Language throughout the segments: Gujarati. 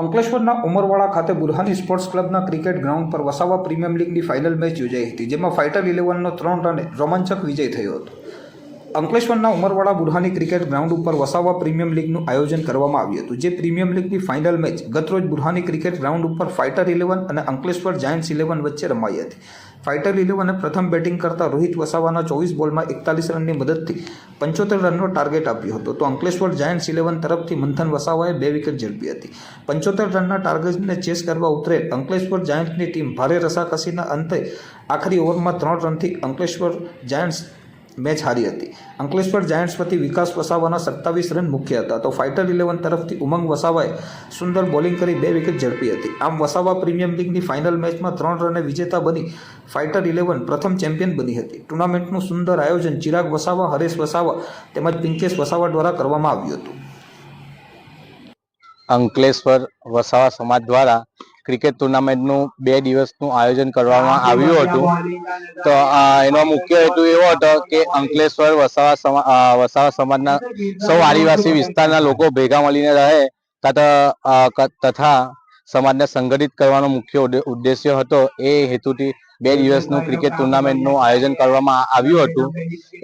અંકલેશ્વરના ઉમરવાડા ખાતે બુરહાની સ્પોર્ટ્સ ક્લબના ક્રિકેટ ગ્રાઉન્ડ પર વસાવા પ્રીમિયમ લીગની ફાઇનલ મેચ યોજાઈ હતી, જેમાં ફાઇટર ઇલેવનનો ત્રણ રને રોમાંચક વિજય થયો હતો. અંકલેશ્વરના ઉમરવાડા બુરહાની ક્રિકેટ ગ્રાઉન્ડ ઉપર વસાવા પ્રીમિયમ લીગનું આયોજન કરવામાં આવ્યું હતું, જે પ્રીમિયમ લીગની ફાઇનલ મેચ ગતરોજ બુરહાની ક્રિકેટ ગ્રાઉન્ડ ઉપર ફાઇટર ઇલેવન અને અંકલેશ્વર જાયન્ટ્સ ઇલેવન વચ્ચે રમાઈ હતી. ફાઇટર ઇલેવને પ્રથમ બેટિંગ કરતા રોહિત વસાવાના ચોવીસ બોલમાં એકતાલીસ રનની મદદથી પંચોતેર રનનો ટાર્ગેટ આપ્યો હતો. તો અંકલેશ્વર જાયન્ટ્સ ઇલેવન તરફથી મંથન વસાવાએ બે વિકેટ ઝડપી હતી. પંચોતેર રનના ટાર્ગેટને ચેસ કરવા ઉતરેલ અંકલેશ્વર જાયન્ટ્સની ટીમ ભારે રસાકસીના અંતે આખરી ઓવરમાં ત્રણ રનથી અંકલેશ્વર જાયન્ટ્સ મેચ હારી હતી. અંકલેશ્વર જાયન્ટ્સ પરથી વિકાસ વસાવાના સત્તાવીસ રન મુખ્ય હતા. તો ફાઇટર ઇલેવન તરફથી ઉમંગ વસાવાએ સુંદર બોલિંગ કરી બે વિકેટ ઝડપી હતી. આમ વસાવા પ્રીમિયમ લીગની ફાઇનલ મેચમાં ત્રણ રને વિજેતા બની ફાઇટર ઇલેવન પ્રથમ ચેમ્પિયન બની હતી. ટુર્નામેન્ટનું સુંદર આયોજન ચિરાગ વસાવા, હરેશ વસાવા તેમજ પિંકેશ વસાવા દ્વારા કરવામાં આવ્યું હતું. અંકલેશ્વર વસાવા સમાજ દ્વારા ક્રિકેટ ટુર્નામેન્ટનું બે દિવસનું આયોજન કરવામાં આવ્યું હતું. તો એનો મુખ્ય હેતુ એવો હતો કે અંકલેશ્વર વસાવા વસાવા સમાજના સૌ આદિવાસી વિસ્તારના લોકો ભેગા મળીને રહે તથા તથા સમાજને સંગઠિત કરવાનો મુખ્ય ઉદ્દેશ્ય હતો. એ હેતુથી બે દિવસનું ક્રિકેટ ટુર્નામેન્ટનું આયોજન કરવામાં આવ્યું હતું.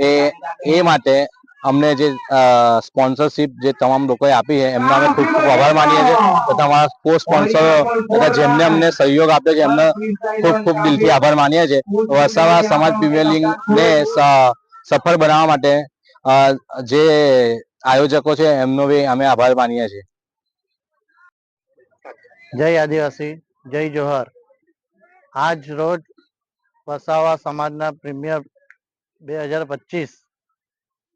એ એ માટે અમને જે સ્પોન્સરશિપ જે તમામ લોકોએ આપી છે, એમનો અમે ખૂબ ખૂબ આભાર માનીએ છીએ તથા અમારા કો સ્પોન્સરો તથા જેમને અમને સહયોગ આપ્યો છે, એમનો ખૂબ ખૂબ દિલથી આભાર માનીએ છીએ. વસાવા સમાજ પ્રીમિયર લીગને સફળ બનાવવા માટે જે આયોજકો છે, એમનો બી અમે આભાર માનીએ છીએ. જય આદિવાસી, જય જોહર. આજ રોજ વસાવા સમાજના પ્રીમિયર બે હજાર પચીસ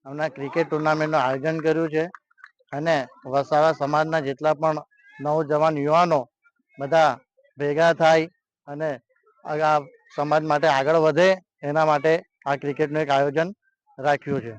હમણાં ક્રિકેટ ટુર્નામેન્ટનું આયોજન કર્યું છે અને વસાવા સમાજના જેટલા પણ નવજવાન યુવાનો બધા ભેગા થાય અને આ સમાજ માટે આગળ વધે એના માટે આ ક્રિકેટનું એક આયોજન રાખ્યું છે.